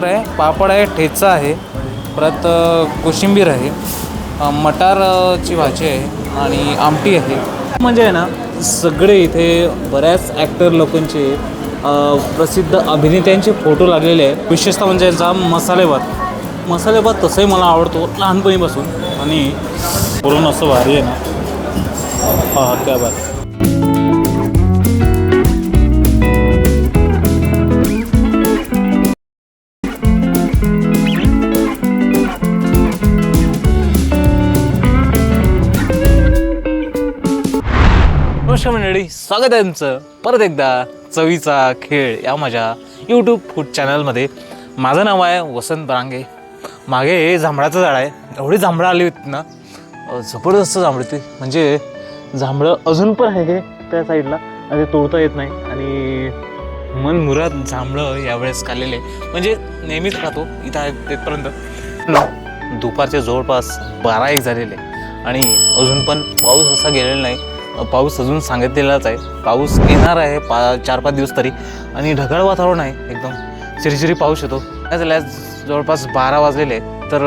भाकर आहे पापड आहे ठेचा आहे परत कोशिंबीर आहे मटारची भाजी आहे आणि आमटी आहे. म्हणजे आहे ना सगळे इथे बऱ्याच ॲक्टर लोकांचे प्रसिद्ध अभिनेत्यांचे फोटो लागलेले आहेत. विशेषतः म्हणजे यांचा मसालेभात मसालेभात तसंही मला आवडतो लहानपणीपासून. आणि बोलून असं भारी आहे ना. हा त्या बात स्वागत आहे तुमचं. परत एकदा चवीचा खेळ या माझ्या यूट्यूब फूड चॅनलमध्ये माझं नाव आहे वसंत बरांगे मागे जांभळाचं झाड आहे. एवढी जांभळं आली होती ना. जबरदस्त जांभळी होती. म्हणजे जांभळं अजून पण आहे त्या साईडला आणि तोडता येत नाही. आणि मन मुराद जांभळं यावेळेस खाल्लेले. म्हणजे नेहमीच खातो. इथं आहे तिथपर्यंत. दुपारचे जवळपास बारा एक झालेले. आणि अजून पण पाऊस असा गेलेला नाही. पाऊस अजून सांगितलेलाच आहे. पाऊस येणार आहे पा चार पाच दिवस तरी. आणि ढगाळ वातावरण आहे एकदम. चिरीचिरी पाऊस येतो. काय झालं आज जवळपास बारा वाजलेले आहेत. तर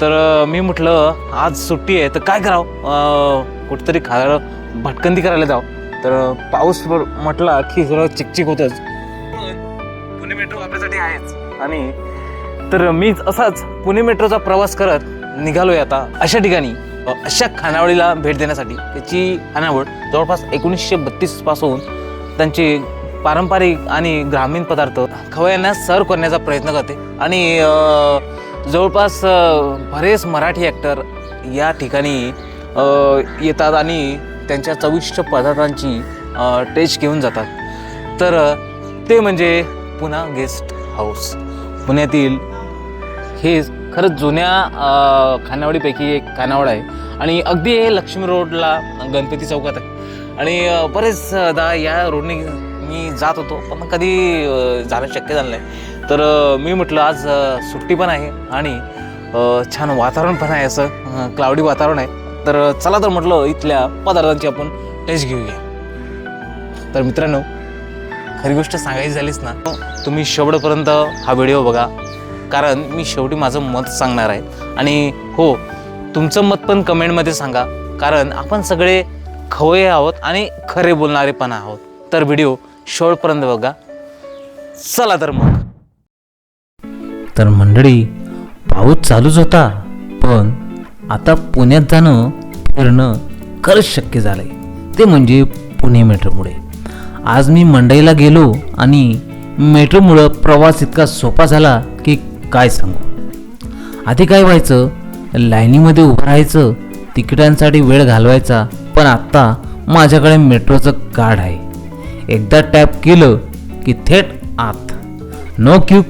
तर मी म्हटलं आज सुट्टी आहे तर काय करावं? कुठेतरी खायला भटकंती करायला जावं. तर पाऊस म्हटला की थोडं चिकचिक होतंच. पुणे मेट्रो आपल्यासाठी आहेच. आणि तर मी असाच पुणे मेट्रोचा प्रवास करत निघालोय आता अशा ठिकाणी. अशा खानावळीला भेट देण्यासाठी त्याची खानावळ जवळपास एकोणीसशे बत्तीसपासून त्यांचे पारंपरिक आणि ग्रामीण पदार्थ खवयांना सर्व करण्याचा प्रयत्न करते. आणि जवळपास बरेच मराठी ॲक्टर या ठिकाणी येतात आणि त्यांच्या चविष्ट पदार्थांची टेस्ट घेऊन जातात. तर ते म्हणजे पुन्हा गेस्ट हाऊस पुण्यातील हे खरंच जुन्या खानावळीपैकी एक खानावळ आहे. आणि अगदी हे लक्ष्मी रोडला गणपती चौकात आहे. आणि बरेचदा या रोडने मी जात होतो पण कधी जाणं शक्य झालं नाही. तर मी म्हटलं आज सुट्टी पण आहे आणि छान वातावरण पण आहे असं क्लाउडी वातावरण आहे. तर चला तर म्हटलं इथल्या पदार्थांची आपण टेस्ट घेऊया. तर मित्रांनो खरी गोष्ट सांगायची झालीच ना तुम्ही शेवटपर्यंत हा व्हिडिओ बघा. कारण मी शेवटी माझं मत सांगणार आहे. आणि हो तुमचं मत पण कमेंटमध्ये सांगा. कारण आपण सगळे खवय आहोत आणि खरे बोलणारे पण आहोत. तर व्हिडिओ शेवटपर्यंत बघा. चला तर मग. तर मंडळी पाऊस चालूच होता पण आता पुण्यात जाणं फिरणं खरंच शक्य झालंय. ते म्हणजे पुणे मेट्रोमुळे. आज मी मंडईला गेलो आणि मेट्रोमुळं प्रवास इतका सोपा झाला की काय सांगू? आधी काय व्हायचं? लाईनीमध्ये उभं राहायचं तिकिटांसाठी वेळ घालवायचा पण आत्ता माझ्याकडे मेट्रोचं कार्ड आहे. एकदा टॅप केलं की थेट आत. नो क्यू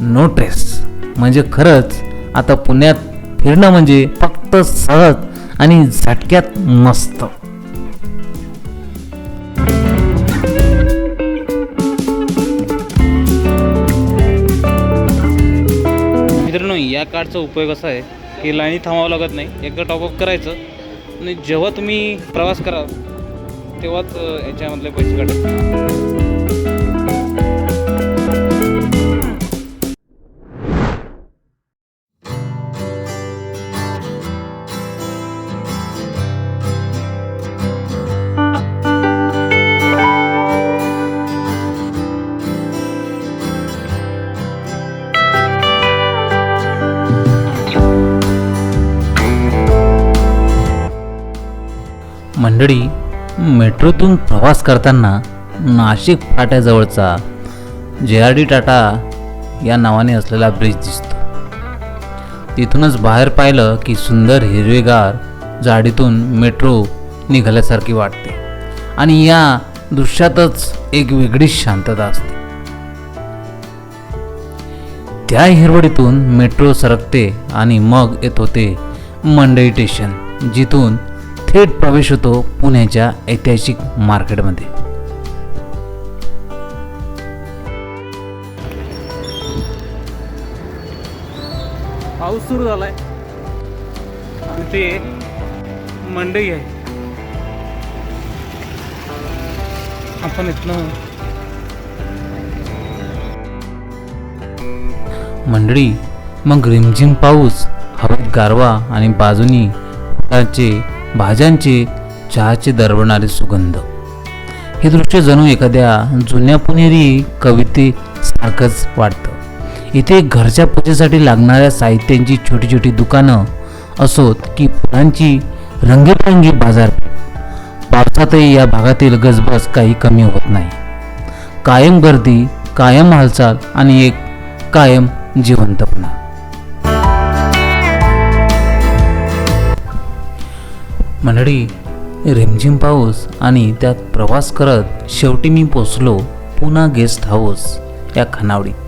नो ट्रेस म्हणजे खरंच आता पुण्यात फिरणं म्हणजे फक्त सहज आणि झटक्यात मस्त. या कार्डचा उपयोग असा आहे की लाईनी थांबावं लागत नाही एकदा टॉपअप करायचं आणि जेव्हा तुम्ही प्रवास कराल तेव्हाच याच्यामधले पैसे काढा मंडळी मेट्रोतून प्रवास करताना नाशिक फाट्याजवळचा जे आर डी टाटा या नावाने असलेला ब्रिज दिसतो. तिथूनच बाहेर पाहिलं की सुंदर हिरवेगार झाडीतून मेट्रो निघाल्यासारखी वाटते आणि या दृश्यातच एक वेगळीच शांतता असते. त्या हिरवडीतून मेट्रो सरकते आणि मग येत होते मंडई स्टेशन जिथून थेट प्रवेश होतो पुण्याच्या ऐतिहासिक मार्केटमध्ये. पाऊस सुरू झालाय. आणि ते मंडई आहे. आपण इथनं मंडळी मग रिमझिम पाऊस हवेत गारवा आणि बाजूनी फुलांचे भाज्यांचे चहाचे दरवणारे सुगंध. हे दृश्य जणू एखाद्या जुन्या पुणेरी कवितेसारखंच वाटतं. इथे घरच्या पूजेसाठी लागणाऱ्या साहित्यांची छोटी छोटी दुकानं असोत की फुलांची रंगीबेरंगी बाजारपेठ. पावसातही या भागातील गजबज काही कमी होत नाही. कायम गर्दी कायम हालचाल आणि एक कायम जिवंतपणा. मंडळी रिमझिम पाऊस आणि त्यात प्रवास करत शेवटी मी पोचलो पुन्हा गेस्ट हाऊस या खानावडीत.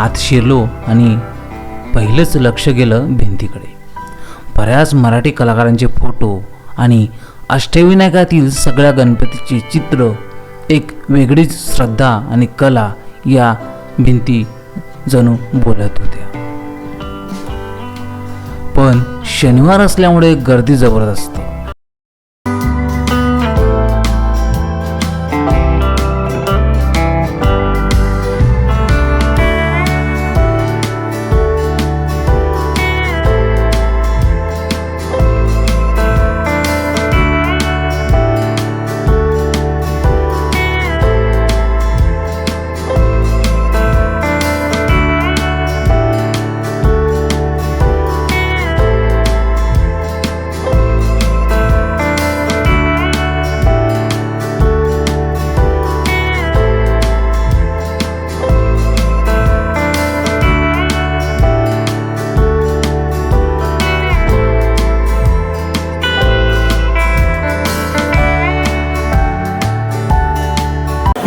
आत शिरलो आणि पहिलंच लक्ष गेलं भिंतीकडे. बऱ्याच मराठी कलाकारांचे फोटो आणि अष्टविनायकातील सगळ्या गणपतीचे चित्र एक वेगळीच श्रद्धा आणि कला या भिंती जणू बोलत होत्या. पण शनिवार असल्यामुळे गर्दी जबरदस्त.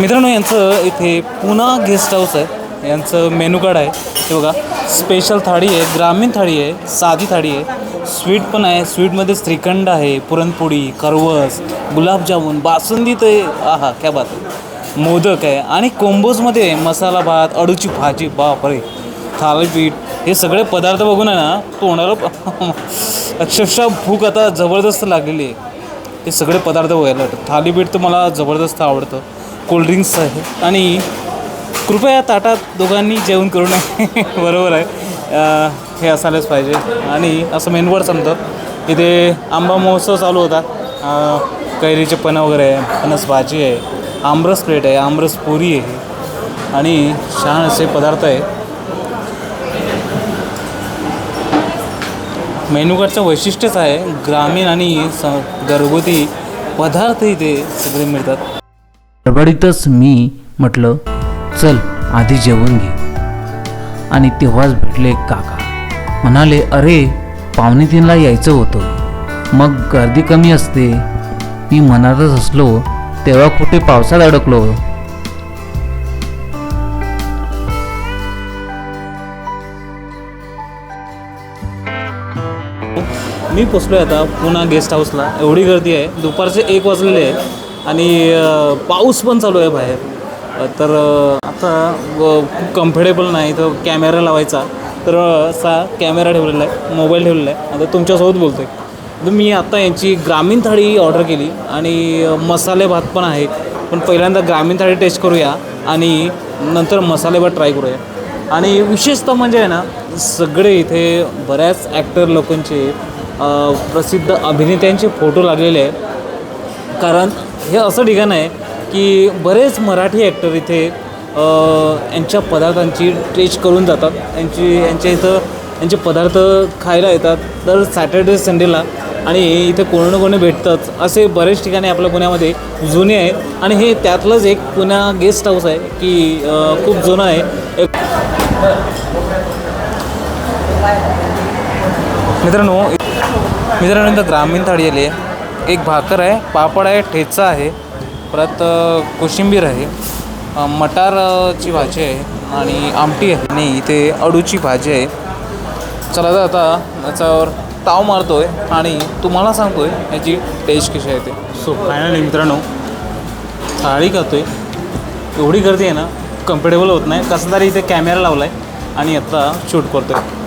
मित्रांनो यांचं इथे पुन्हा गेस्ट हाऊस आहे. यांचं मेनू कार्ड आहे. हे बघा स्पेशल थाळी आहे ग्रामीण थाळी आहे साधी थाळी आहे. स्वीट पण आहे. स्वीटमध्ये श्रीखंड आहे पुरणपोळी करवस गुलाबजामुन बासुंदी तर आहा क्या बात आहे. मोदक आहे. आणि कोंबोजमध्ये मसाला भात अडूची भाजी बापरे. थालीपीठ हे सगळे पदार्थ बघून आहे ना तोंडाला अक्षरशः भूक आता जबरदस्त लागलेली आहे. हे सगळे पदार्थ बघायला वाटतं थालीपीठ तर मला जबरदस्त आवडतं. कोल्ड्रिंक्स आहे. आणि कृपया ताटात दोघांनी जेवण करू नये. बरोबर आहे. हे असायलाच पाहिजे. आणि असं मेनवर समजतं इथे आंबा महोत्सव चालू होता. कैरीचे पण वगैरे आहे. फणस भाजी आहे. आमरस प्लेट आहे. आमरस पुरी आहे. आणि छान असे पदार्थ आहे. मेनू कार्डचं वैशिष्ट्यच आहे. ग्रामीण आणि स घरगुती पदार्थ इथे सगळे मिळतात. गडबडीतच मी म्हटलं चल आधी जेवण घे. आणि तेव्हाच भेटले काका. म्हणाले अरे पावणे तीनला यायचं होतं. मग गर्दी कमी असते. मी मनातच असलो तेव्हा कुठे पावसात अडकलो. मी पोचलो आता पुन्हा गेस्ट हाऊसला. एवढी गर्दी आहे. दुपारचे एक वाजलेले आहे. आणि पाऊस पण चालू आहे बाहेर. तर आता खूप कम्फर्टेबल नाही तर कॅमेरा लावायचा. तर असा कॅमेरा ठेवलेला आहे मोबाईल ठेवलेला आहे. आता तुमच्यासोबत बोलतो आहे तर मी आता यांची ग्रामीण थाळी ऑर्डर केली आणि मसाले भात पण आहे. पण पहिल्यांदा ग्रामीण थाळी टेस्ट करूया आणि नंतर मसाले भात ट्राय करूया. आणि विशेषतः म्हणजे आहे ना सगळे इथे बऱ्याच ॲक्टर लोकांचे प्रसिद्ध अभिनेत्यांचे फोटो लागलेले आहेत. कारण हे असं ठिकाण आहे की बरेच मराठी ॲक्टर इथे यांच्या पदार्थांची टेस्ट करून जातात. यांची यांच्या इथं यांचे पदार्थ खायला येतात. दर सॅटर्डे संडेला आणि इथे कोणी ना कोणी भेटतात असे बरेच ठिकाणी आपल्या पुण्यामध्ये जुने आहेत. आणि हे त्यातलंच एक पुण्या गेस्ट हाऊस आहे की खूप जुनं आहे. एक मित्रांनो मित्रांनो इथं ग्रामीण थाळी आली आहे. एक भाकर आहे पापड आहे ठेचा आहे परत कोशिंबीर आहे मटारची भाजी आहे आणि आमटी आहे. आणि इथे अडूची भाजी आहे. चला तर आता याच्यावर ताव मारतो आहे आणि तुम्हाला सांगतो आहे याची टेस्ट कशी आहे ते. सो फायनली मित्रांनो थाळी आहे एवढी गर्दी आहे ना कम्फर्टेबल होत नाही. कसं तरी इथे कॅमेरा लावला आहे आणि आता शूट करतो आहे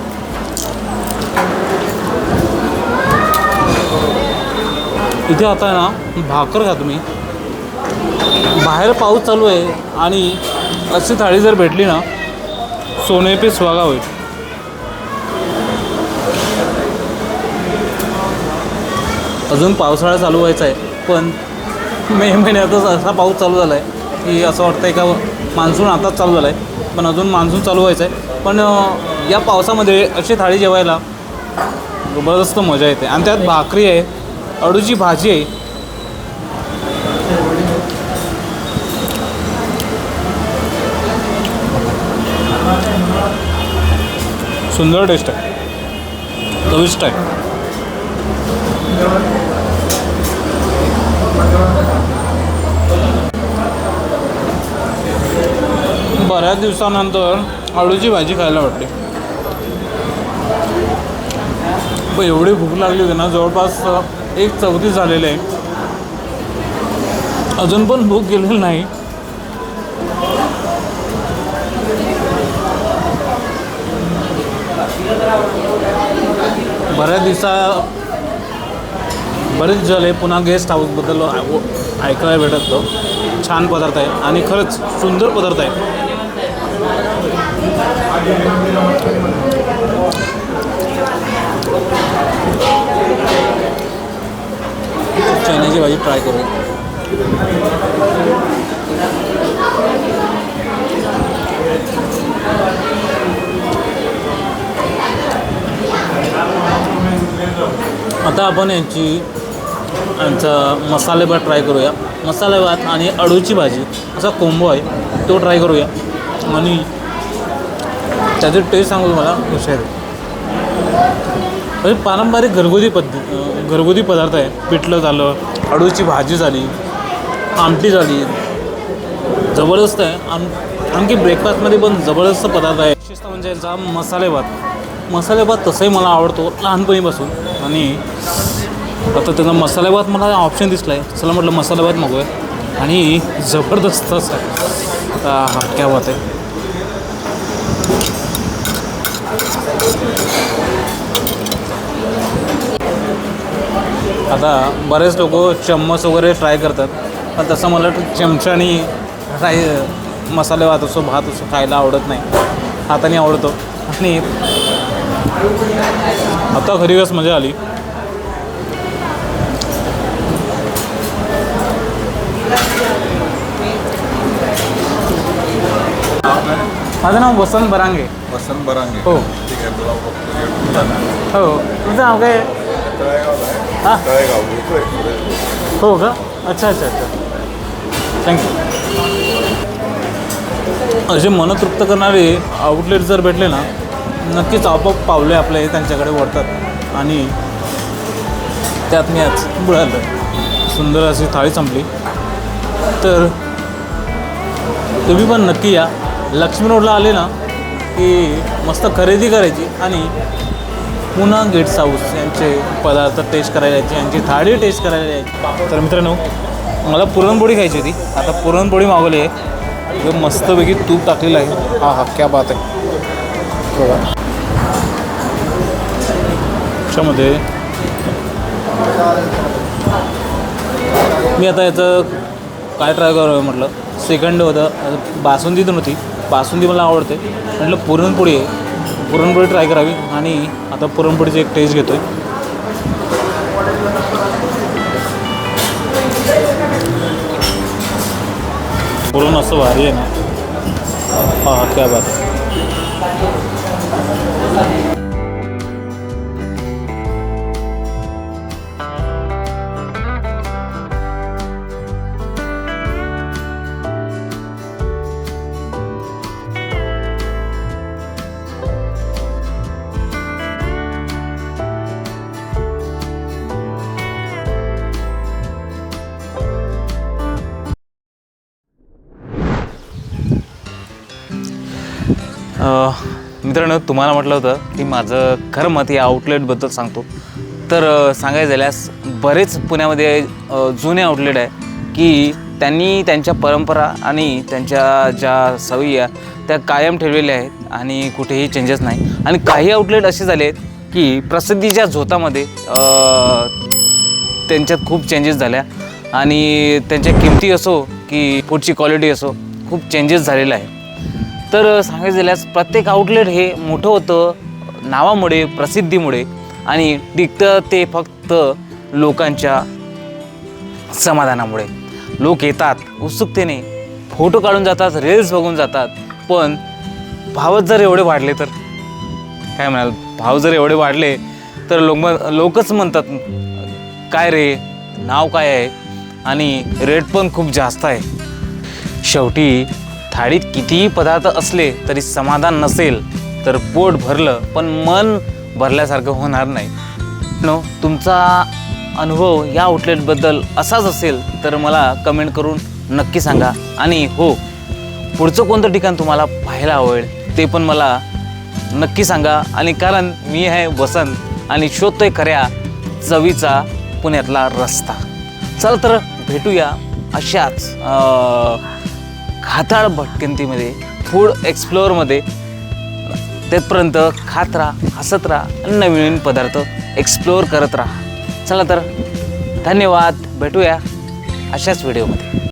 इथे आता आहे ना भाकर खातो तुम्ही. बाहेर पाऊस चालू आहे आणि अशी थाळी जर भेटली ना सोने पे स्वागा होईल. अजून पावसाळा चालू व्हायचा आहे पण मे महिन्यातच असा पाऊस चालू झाला आहे की असं वाटतं आहे का मान्सून आताच चालू झाला आहे पण अजून मान्सून चालू व्हायचं आहे. पण या पावसामध्ये अशी थाळी जेवायला जबरदस्त मजा येते. आणि त्यात भाकरी आहे अडूची भाजी. आहे सुंदर टेस्ट आहे. चविष्ट आहे. बऱ्याच दिवसानंतर आळूची भाजी खायला वाटते पण एवढी भूक लागली होती ना जवळपास एक चौथी झालेलं आहे. अजून पण भूक गेलेली नाही. बऱ्याच दिवसा बरेच झाले पुन्हा गेस्ट हाऊसबद्दल ऐ- ऐकायला भेटत तो छान पदार्थ आहे आणि खरंच सुंदर पदार्थ आहे. चण्याची भाजी ट्राय करू. आता आपण यांची यांचा मसाले भात ट्राय करूया. मसाले भात आणि अळूची भाजी असा कोंबो आहे तो ट्राय करूया. आणि त्याची टेस्ट सांगू तुम्हाला. हुशार म्हणजे पारंपरिक घरगुती पद्धत. घरगुती पदार्थ आहे. पिठलं झालं अडूची भाजी झाली आमटी झाली. जबरदस्त आहे. आम आणखी ब्रेकफास्टमध्ये पण जबरदस्त पदार्थ आहे. विशेषतः म्हणजे जा मसाले भात. मसाले भात तसंही मला आवडतो लहानपणीपासून. आणि आता त्याचा मसाले भात मला ऑप्शन दिसला आहे चला म्हटलं मसाले भात मागूया. आणि जबरदस्त असं. आहे आता हा क्या बात आहे. आता बरेच लोक चम्मच वगैरे ट्राय करतात. पण तसं मला चमच्यानी फ्राय मसाले भात असो भात असो खायला आवडत नाही. हाताने आवडतो. आणि आता खरी वेळेस मजा आली. माझं नाव वसंत बरांगे. वसंत बरांगे. हो. ठीक आहे हो. तुमचं नाव काय? हां? तळेगाव. हो का? अच्छा अच्छा अच्छा. थँक्यू असे मनतृप्त करणारे आउटलेट जर भेटले ना नक्कीच आपोआप पावले आपले त्यांच्याकडे वळतात. आणि त्यात मी आज बुडालं सुंदर अशी थाळी संपली. तर तुम्ही पण नक्की या. लक्ष्मी रोडला आले ना की मस्त खरेदी करायची आणि पुन्हा गेट्स हाऊस यांचे पदार्थ टेस्ट करायला यायचे यांची थाळी टेस्ट करायला यायची. तर मित्रांनो मला पुरणपोळी खायची होती. आता पुरणपोळी मागवली आहे. एकदम मस्तपैकी तूप टाकलेलं आहे. हा हा क्या बात आहे. बघा. त्याच्यामध्ये मी आता याचं काय ट्राय करावं म्हटलं. सेकंड होतं. बासुंदी तर नव्हती बासुंदी मला आवडते. म्हटलं पुरणपोळी आहे. पुरणपोळी ट्राय करावी. आणि आता पुरणपोळीची एक टेस्ट घेतो आहे पुरण असं भारी आहे ना. हां हा क्या बात मित्रांनो तुम्हाला म्हटलं होतं की माझं खरं मत या आउटलेटबद्दल सांगतो. तर सांगायचं झाल्यास बरेच पुण्यामध्ये जुने आउटलेट आहे की त्यांनी त्यांच्या परंपरा आणि त्यांच्या ज्या सवयी आहे त्या कायम ठेवलेल्या आहेत आणि कुठेही चेंजेस नाही. आणि काही आउटलेट असे झाले आहेत की प्रसिद्धीच्या झोतामध्ये त्यांच्यात खूप चेंजेस झाल्या. आणि त्यांच्या किमती असो की फूडची क्वालिटी असो खूप चेंजेस झालेला आहे तर सांगायचं झाल्यास प्रत्येक आउटलेट हे मोठं होतं नावामुळे प्रसिद्धीमुळे आणि टिकतं ते फक्त लोकांच्या समाधानामुळे. लोक येतात उत्सुकतेने फोटो काढून जातात रील्स बघून जातात. पण भावच जर एवढे वाढले तर? काय म्हणाल? भाव जर एवढे वाढले तर लोक लोकच म्हणतात काय रे? नाव काय आहे? आणि रेट पण खूप जास्त आहे. शेवटी थाळीत कितीही पदार्थ असले तरी समाधान नसेल तर पोट भरलं पण मन भरल्यासारखं होणार नाही. नो तुमचा अनुभव या आउटलेटबद्दल असाच असेल तर मला कमेंट करून नक्की सांगा. आणि हो पुढचं कोणतं ठिकाण तुम्हाला पाहायला आवडेल ते पण मला नक्की सांगा. आणि कारण मी आहे वसंत आणि शोधतोय खऱ्या चवीचा पुण्यातला रस्ता. चला तर भेटूया अशाच अं, खाताळ भटकंतीमध्ये फूड एक्सप्लोअरमध्ये तेथपर्यंत खात राहा हसत राहा आणि नवीन नवीन पदार्थ एक्सप्लोअर करत राहा. चला तर धन्यवाद. भेटूया अशाच व्हिडिओमध्ये